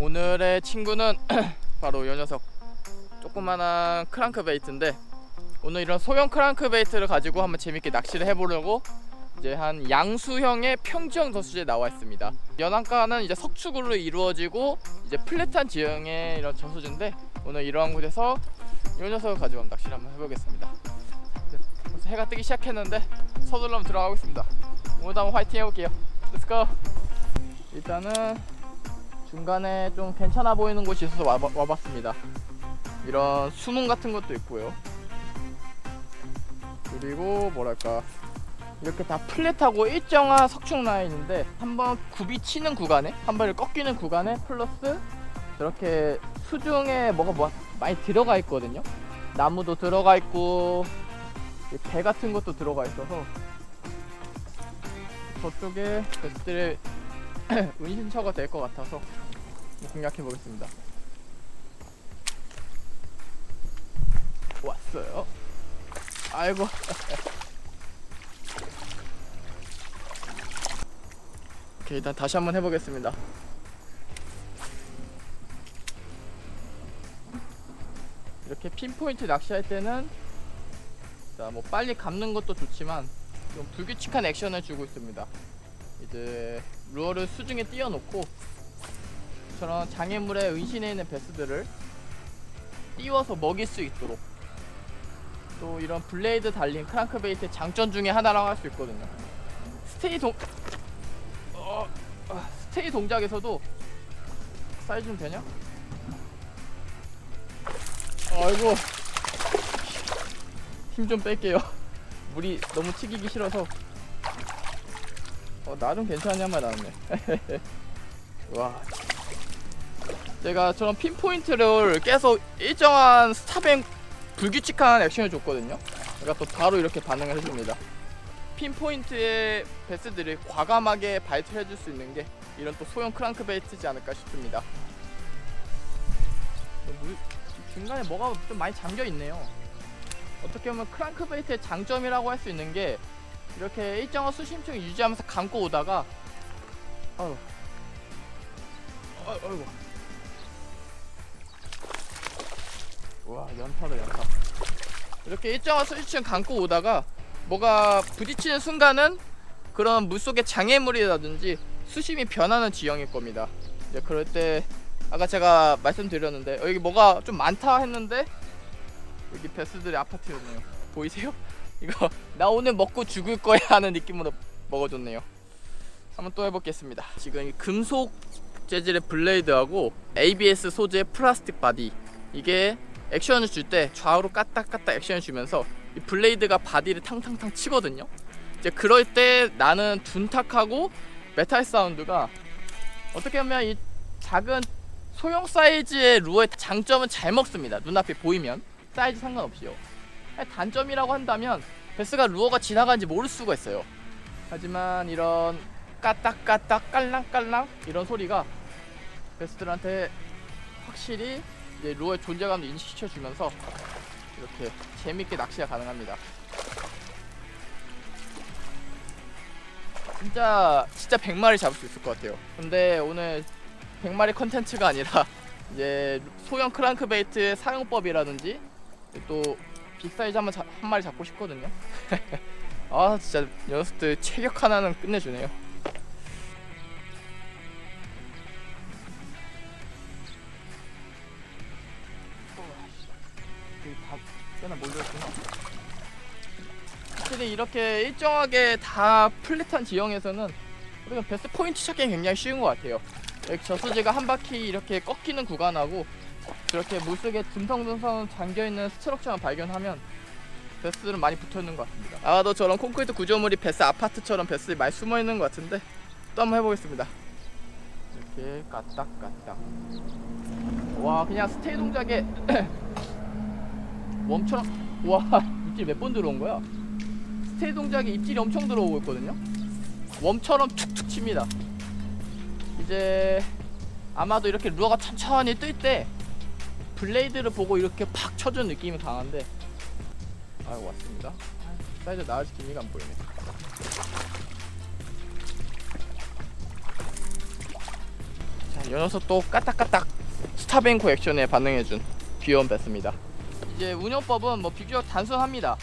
오늘의 친구는 바로 이 녀석 조그만한 크랑크 베이트인데 오늘 이런 소형 크랑크 베이트를 가지고 한번 재밌게 낚시를 해보려고 이제 한 양수형의 평지형 저수지에 나와 있습니다. 연안가는 이제 석축으로 이루어지고 이제 플랫한 지형의 이런 저수지인데 오늘 이러한 곳에서 이 녀석을 가지고 낚시를 한번 해보겠습니다. 이제 벌써 해가 뜨기 시작했는데 서둘러 한번 들어가고 있습니다. 오늘도 한번 화이팅 해볼게요. Let's. 일단은 중간에 좀 괜찮아 보이는 곳이 있어서 와봐, 와봤습니다. 이런 수문 같은 것도 있고요. 그리고 뭐랄까 이렇게 다 플랫하고 일정한 석축 라인인데 한 번 굽이 치는 구간에 한 번을 꺾이는 구간에 플러스 이렇게 수중에 뭐가 뭐 많이 들어가 있거든요. 나무도 들어가 있고 이배 같은 것도 들어가 있어서 저쪽에 베스트를 은신처가 될 것 같아서 공략해 보겠습니다. 왔어요. 아이고. 오케이 일단 다시 한번 해보겠습니다. 이렇게 핀포인트 낚시할 때는 자, 뭐 빨리 감는 것도 좋지만 좀 불규칙한 액션을 주고 있습니다. 이제 루어를 수중에 띄워놓고 저런 장애물에 은신해 있는 베스들을 띄워서 먹일 수 있도록 또 이런 블레이드 달린 크랑크베이트의 장점 중에 하나라고 할 수 있거든요. 스테이 동 어, 아, 스테이 동작에서도 사이즈 좀 되냐? 아이고 힘 좀 뺄게요. 물이 너무 튀기기 싫어서 어, 나 좀 괜찮냐 말 나왔네. 와. 제가 저런 핀포인트를 계속 일정한 스탑행 불규칙한 액션을 줬거든요. 그러니까 또 바로 이렇게 반응을 해줍니다. 핀포인트의 베스들이 과감하게 발트를 해줄 수 있는 게 이런 또 소형 크랑크 베이트지 않을까 싶습니다. 중간에 뭐가 좀 많이 잠겨 있네요. 어떻게 보면 크랑크 베이트의 장점이라고 할 수 있는 게 이렇게 일정한 수심층을 유지하면서 감고 오다가 아유. 아이고. 와 연타다 연타. 이렇게 일정한 수심층 감고 오다가 뭐가 부딪히는 순간은 그런 물속의 장애물이라든지 수심이 변하는 지형일 겁니다. 이제 그럴 때 아까 제가 말씀드렸는데 어, 여기 뭐가 좀 많다 했는데 여기 베스들의 아파트였네요. 보이세요? 이거 나 오늘 먹고 죽을 거야 하는 느낌으로 먹어줬네요. 한번 또 해보겠습니다. 지금 이 금속 재질의 블레이드하고 ABS 소재의 플라스틱 바디 이게 액션을 줄 때 좌우로 까딱까딱 액션을 주면서 이 블레이드가 바디를 탕탕탕 치거든요. 이제 그럴 때 나는 둔탁하고 메탈 사운드가 어떻게 보면 이 작은 소형 사이즈의 루어의 장점은 잘 먹습니다. 눈앞에 보이면 사이즈 상관없이요. 단점이라고 한다면 베스가 루어가 지나가는지 모를 수가 있어요. 하지만 이런 까딱까딱 깔랑깔랑 이런 소리가 베스들한테 확실히 이제 루어의 존재감을 인식시켜 주면서 이렇게 재밌게 낚시가 가능합니다. 진짜 진짜 100마리 잡을 수 있을 것 같아요. 근데 오늘 100마리 컨텐츠가 아니라 이제 소형 크랑크 베이트의 사용법이라든지 또 빅사이즈 한번 자, 한 마리 잡고 싶거든요. 아 진짜 녀석들 체격 하나는 끝내주네요. 다 꽤나 몰려있구나. 확실히 이렇게 일정하게 다 플랫한 지형에서는 우리가 베스트 포인트 찾기 굉장히 쉬운 것 같아요. 여기 저수지가 한 바퀴 이렇게 꺾이는 구간하고 그렇게 물속에 듬성듬성 잠겨있는 스트럭처만 발견하면 베스들은 많이 붙어있는 것 같습니다. 아마도 저런 콘크리트 구조물이 베스 아파트처럼 베스에 많이 숨어있는 것 같은데 또 한번 해보겠습니다. 이렇게 까딱까딱. 와 그냥 스테이 동작에 웜처럼 와 입질 몇 번 들어온 거야? 스테이 동작에 입질이 엄청 들어오고 있거든요? 웜처럼 툭툭 칩니다. 이제 아마도 이렇게 루어가 천천히 뜰 때 블레이드를 보고 이렇게 팍 쳐준 느낌이 강한데 아유 왔습니다 사이즈 나아질 기미가 안 보이네 자이 녀석도 까딱까딱 스타뱅코 액션에 반응해준 귀여운 배스입니다. 이제 운영법은 뭐 비교적 단순합니다.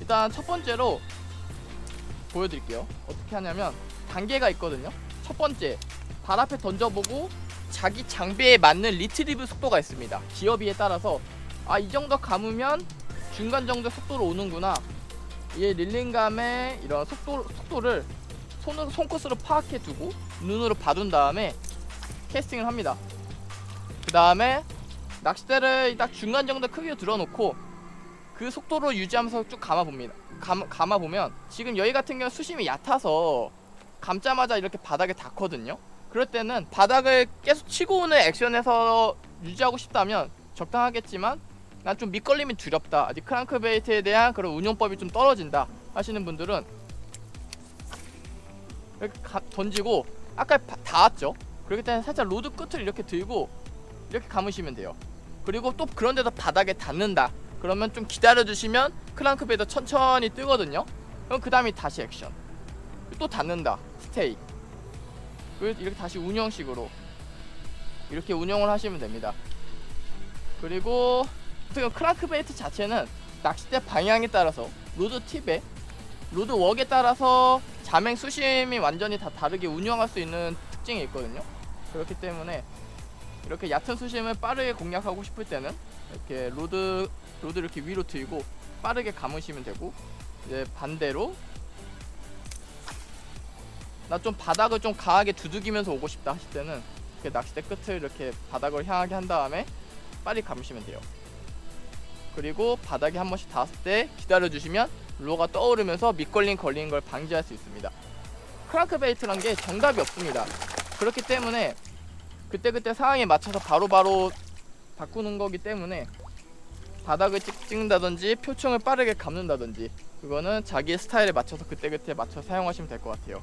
일단 첫 번째로 보여드릴게요. 어떻게 하냐면 단계가 있거든요. 첫 번째 발 앞에 던져보고 자기 장비에 맞는 리트리브 속도가 있습니다. 기어비에 따라서 아 이 정도 감으면 중간 정도 속도로 오는구나. 이 릴링감의 이런 속도 속도를 손으로 손끝으로 파악해 두고 눈으로 봐둔 다음에 캐스팅을 합니다. 그 다음에 낚싯대를 딱 중간 정도 크기로 들어놓고 그 속도로 유지하면서 쭉 감아 봅니다. 감, 감아 보면 지금 여기 같은 경우 수심이 얕아서 감자마자 이렇게 바닥에 닿거든요. 그럴 때는 바닥을 계속 치고 오는 액션에서 유지하고 싶다면 적당하겠지만 난 좀 밑걸림이 두렵다. 아직 크랑크베이트에 대한 그런 운용법이 좀 떨어진다 하시는 분들은 이렇게 가- 던지고 아까 바- 닿았죠. 그렇기 때문에 살짝 로드 끝을 이렇게 들고 이렇게 감으시면 돼요. 그리고 또 그런데도 바닥에 닿는다. 그러면 좀 기다려 주시면 크랑크베이터 천천히 뜨거든요. 그럼 그 다음에 다시 액션. 또 닿는다. 스테이. 그리고 이렇게 다시 운영식으로 이렇게 운영을 하시면 됩니다. 그리고 보통 크랑크베이트 자체는 낚싯대 방향에 따라서 로드 팁에 로드 웍에 따라서 자맹 수심이 완전히 다 다르게 운영할 수 있는 특징이 있거든요. 그렇기 때문에 이렇게 얕은 수심을 빠르게 공략하고 싶을 때는 이렇게 로드 로드 이렇게 위로 들고 빠르게 감으시면 되고 이제 반대로 나 좀 바닥을 좀 강하게 두들기면서 오고 싶다 하실 때는 이렇게 낚싯대 끝을 이렇게 바닥을 향하게 한 다음에 빨리 감으시면 돼요. 그리고 바닥에 한 번씩 닿았을 때 기다려 주시면 루어가 떠오르면서 밑걸림 걸리는 걸 방지할 수 있습니다. 크랑크베이트란 게 정답이 없습니다. 그렇기 때문에 그때그때 상황에 맞춰서 바로바로 바꾸는 거기 때문에 바닥을 찍, 찍는다든지 표층을 빠르게 감는다든지 그거는 자기의 스타일에 맞춰서 그때그때 맞춰 사용하시면 될 것 같아요.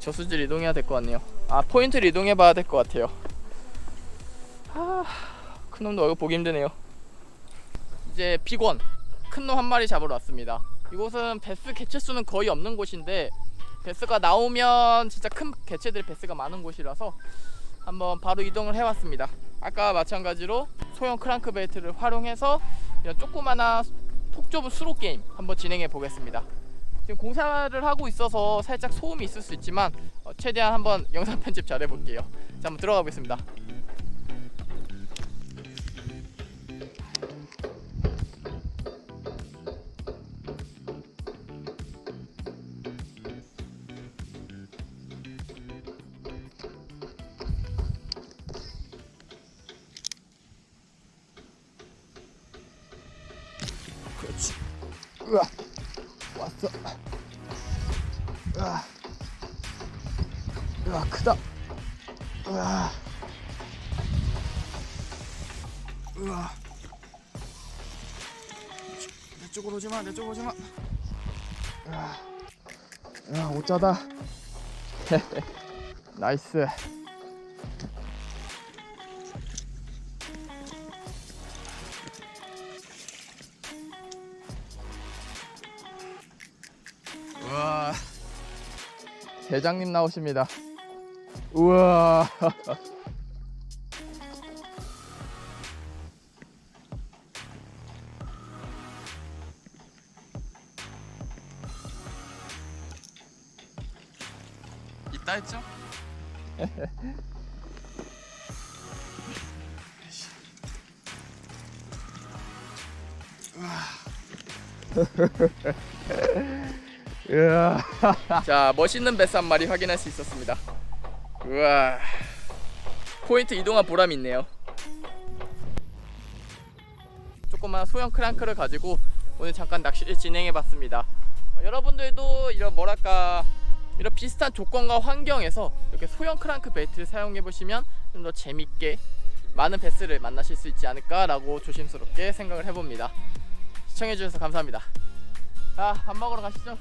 저수질 이동해야 될 것 같네요. 아 포인트를 이동해 봐야 될 것 같아요. 아, 큰 놈도 얼굴 보기 힘드네요. 이제 비권 큰놈 한 마리 잡으러 왔습니다. 이곳은 베스 개체 수는 거의 없는 곳인데 베스가 나오면 진짜 큰 개체들이 베스가 많은 곳이라서 한번 바로 이동을 해왔습니다. 아까 마찬가지로 소형 크랑크베이트를 활용해서 이런 조그마한 톡 좁은 수로 게임 한번 진행해 보겠습니다. 지금 공사를 하고 있어서 살짝 소음이 있을 수 있지만 어, 최대한 한번 영상 편집 잘 해볼게요. 자 한번 들어가 보겠습니다. 왔어. 으아. 으아, 크다. 으아. 으아. 내 쪽으로 오지 마, 내 쪽으로 오지 마. 으아. 으아, 오짜다. 나이스. 대장님 나오십니다 우와 있다 했죠? 우와 자 멋있는 베스 한 마리 확인할 수 있었습니다. 우와. 포인트 이동한 보람이 있네요. 조그만 소형 크랑크를 가지고 오늘 잠깐 낚시를 진행해 봤습니다. 어, 여러분들도 이런 뭐랄까 이런 비슷한 조건과 환경에서 이렇게 소형 크랑크 베이트를 사용해 보시면 좀 더 재밌게 많은 베스를 만나실 수 있지 않을까라고 조심스럽게 생각을 해봅니다. 시청해 주셔서 감사합니다. 자밥 먹으러 가시죠